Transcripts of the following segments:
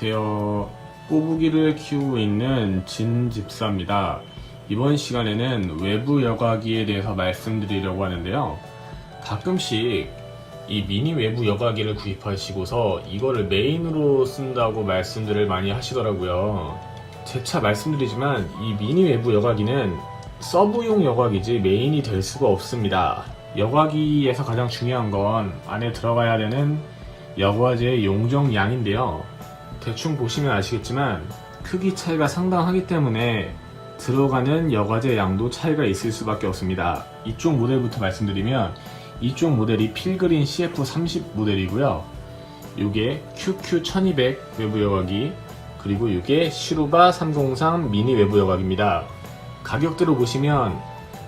저는 진집사입니다. 이번 시간에는 외부 여과기에 대해서 말씀드리려고 하는데요. 가끔씩 이 미니 외부 여과기를 구입하시고서 이거를 메인으로 쓴다고 말씀들을 많이 하시더라고요. 재차 말씀드리지만 이 미니 외부 여과기는 서브용 여과기지 메인이 될 수가 없습니다. 여과기에서 가장 중요한 건 안에 들어가야 되는 여과제의 용적량인데요. 대충 보시면 아시겠지만 크기 차이가 상당하기 때문에 들어가는 여과제 양도 차이가 있을 수밖에 없습니다. 이쪽 모델부터 말씀드리면 이쪽 모델이 필그린 CF30 모델이고요. 이게 QQ1200 외부 여과기 그리고 이게 시루바 303 미니 외부 여과기입니다. 가격대로 보시면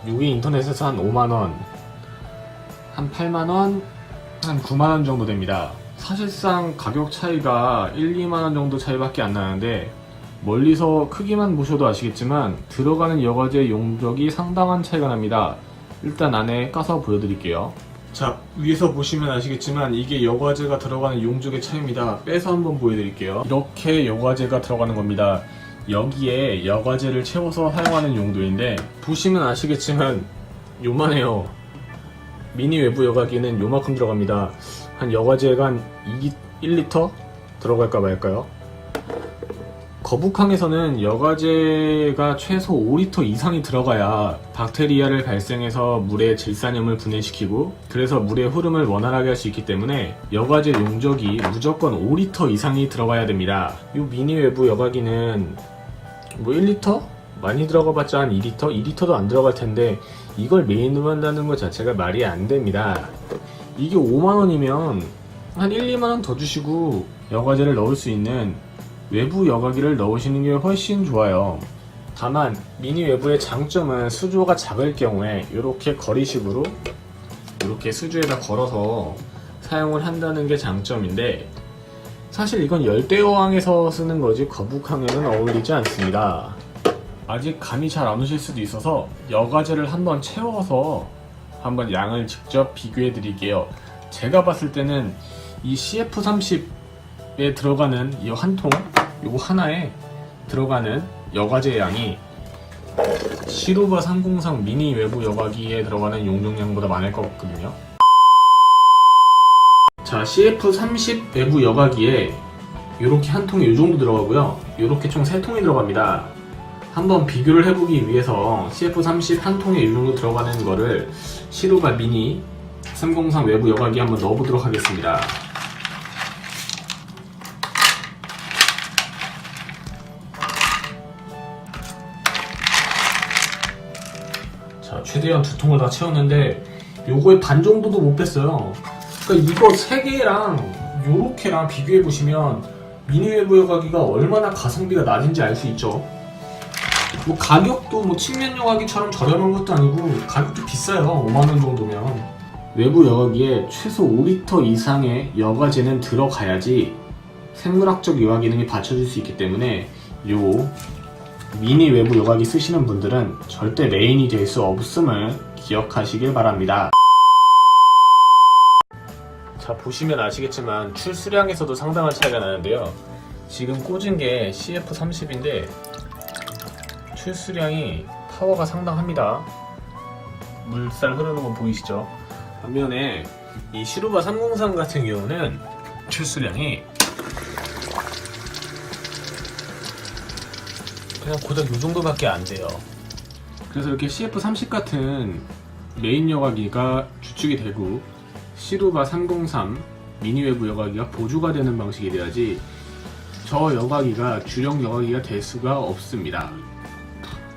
이게 인터넷에서 한 5만원 한 8만원 한 9만원 정도 됩니다. 사실상 가격 차이가 1, 2만원 정도 차이밖에 안 나는데 멀리서 크기만 보셔도 아시겠지만 들어가는 여과제 용적이 상당한 차이가 납니다. 일단 안에 까서 보여드릴게요. 자, 위에서 보시면 아시겠지만 이게 여과제가 들어가는 용적의 차이입니다. 빼서 한번 보여드릴게요. 이렇게 여과제가 들어가는 겁니다. 여기에 여과제를 채워서 사용하는 용도인데 보시면 아시겠지만 요만해요. 미니 외부 여과기는 요만큼 들어갑니다. 한 여과제가 한 2, 1리터 들어갈까 말까요? 거북항에서는 여과제가 최소 5리터 이상이 들어가야 박테리아를 발생해서 물의 질산염을 분해시키고 그래서 물의 흐름을 원활하게 할 수 있기 때문에 여과제 용적이 무조건 5리터 이상이 들어가야 됩니다. 이 미니 외부 여과기는 뭐 1리터? 많이 들어가봤자 한 2리터? 2리터도 안 들어갈 텐데 이걸 메인으로 한다는 것 자체가 말이 안 됩니다. 이게 5만원이면 한 1, 2만원 더 주시고 여과제를 넣을 수 있는 외부 여과기를 넣으시는 게 훨씬 좋아요. 다만 미니 외부의 장점은 수조가 작을 경우에 이렇게 거리식으로 이렇게 수조에다 걸어서 사용을 한다는 게 장점인데 사실 이건 열대어항에서 쓰는 거지 거북항에는 어울리지 않습니다. 아직 감이 잘 안 오실 수도 있어서 여과제를 한번 채워서 한번 양을 직접 비교해 드릴게요. 제가 봤을 때는 이 CF30에 들어가는 이 한 통, 요거 하나에 들어가는 여과제 양이 시루바 303 미니 외부 여과기에 들어가는 용적량보다 많을 것 같거든요. 자, CF30 외부 여과기에 이렇게 한 통에 이 정도 들어가고요. 이렇게 총 3통이 들어갑니다. 한번 비교를 해보기 위해서 CF30 한이 정도 들어가는 거를 시루바 미니 303 외부 여과기 한번 넣어보도록 하겠습니다. 자, 최대한 두 통을 다 채웠는데 요거의 반 정도도 못 뺐어요. 그러니까 이거 세 개랑 요렇게랑 비교해 보시면 미니 외부 여과기가 얼마나 가성비가 낮은지 알 수 있죠. 뭐 가격도 뭐 측면 여과기처럼 저렴한 것도 아니고 가격도 비싸요. 5만 원 정도면. 외부 여과기에 최소 5리터 이상의 여과제는 들어가야지 생물학적 여과 기능이 받쳐줄 수 있기 때문에 요 미니 외부 여과기 쓰시는 분들은 절대 메인이 될 수 없음을 기억하시길 바랍니다. 자 보시면 아시겠지만 출수량에서도 상당한 차이가 나는데요. 지금 꽂은 게 CF30인데 출수량이 파워가 상당합니다. 물살 흐르는 거 보이시죠? 반면에 이 시루바 303 같은 경우는 출수량이 그냥 고작 이 정도밖에 안 돼요. 그래서 이렇게 CF30 같은 메인 여과기가 주축이 되고 시루바 303 미니 외부 여과기가 보조가 되는 방식이 돼야지 저 여과기가 주력 여과기가 될 수가 없습니다.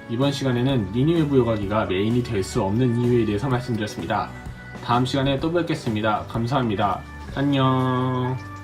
이번 시간에는 외부 여과기가 메인이 될 수 없는 이유에 대해서 말씀드렸습니다. 다음 시간에 또 뵙겠습니다. 감사합니다. 안녕.